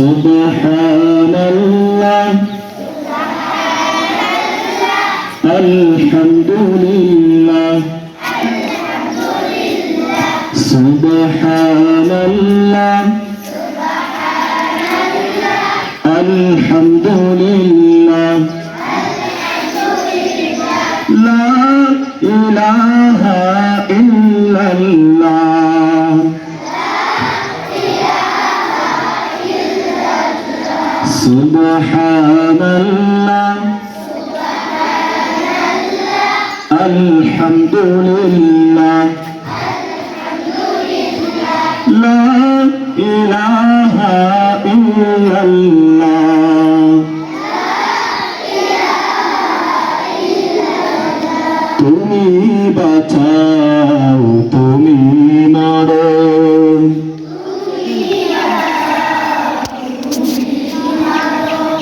سبحان الله. الحمد لله. سبحان الله. الحمد لله. لا إله إلا الله. سبحان الله الحمد لله لا إله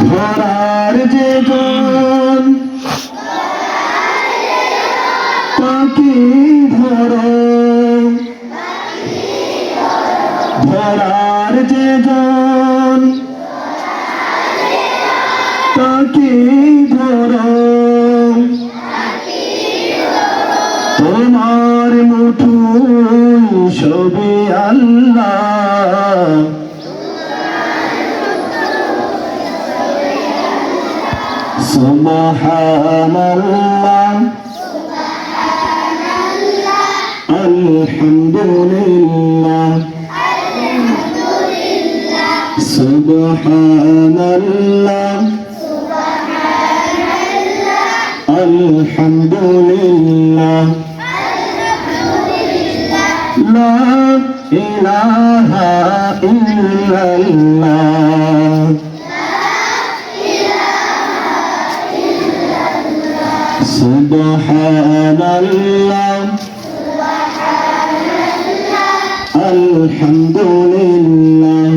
ধরার যে জন তাকে ধরো। ধরার যে জন তাকে ধরো। তোমার মুঠু সবে আল্লাহ سبحان الله الحمد لله سبحان الله الحمد لله لا إله إلا الله. سبحان الله الحمد لله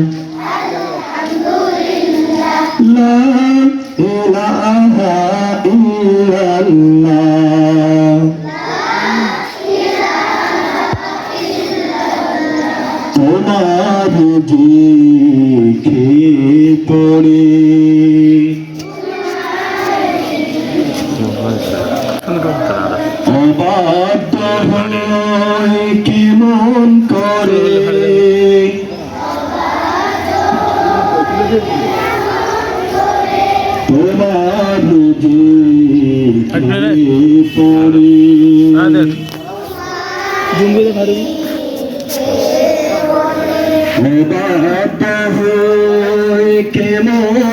لا إله إلا الله তোমার জিখে পড়ে হয় কেমন করে? তোমার পড়ে কেমন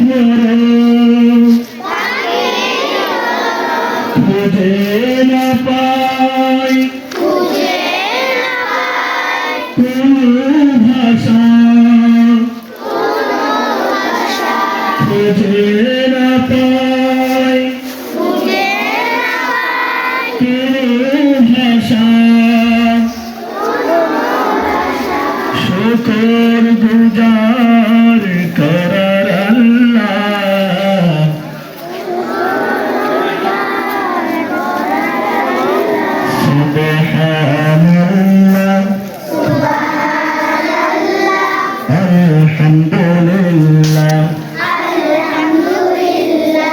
ধরো খুঁজে না পাই ভাষা খুঁজে না পাই ভাষা শুকর গুজার করার سبحان الله الحمد لله الحمد لله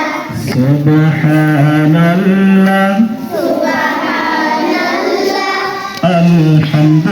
سبحان الله سبحان الله الحمد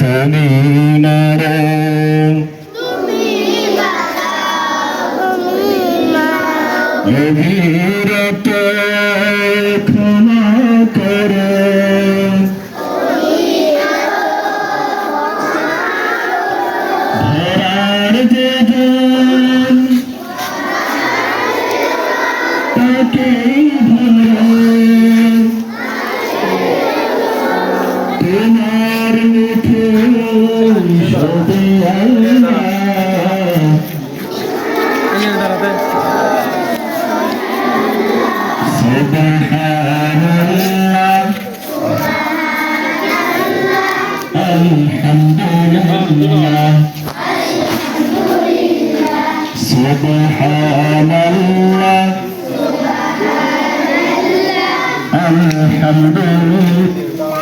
তুমি নরম অবিরত ক্ষমা করো। ধরার যে তাকে তোমার الحمد لله سبحان الله الحمد لله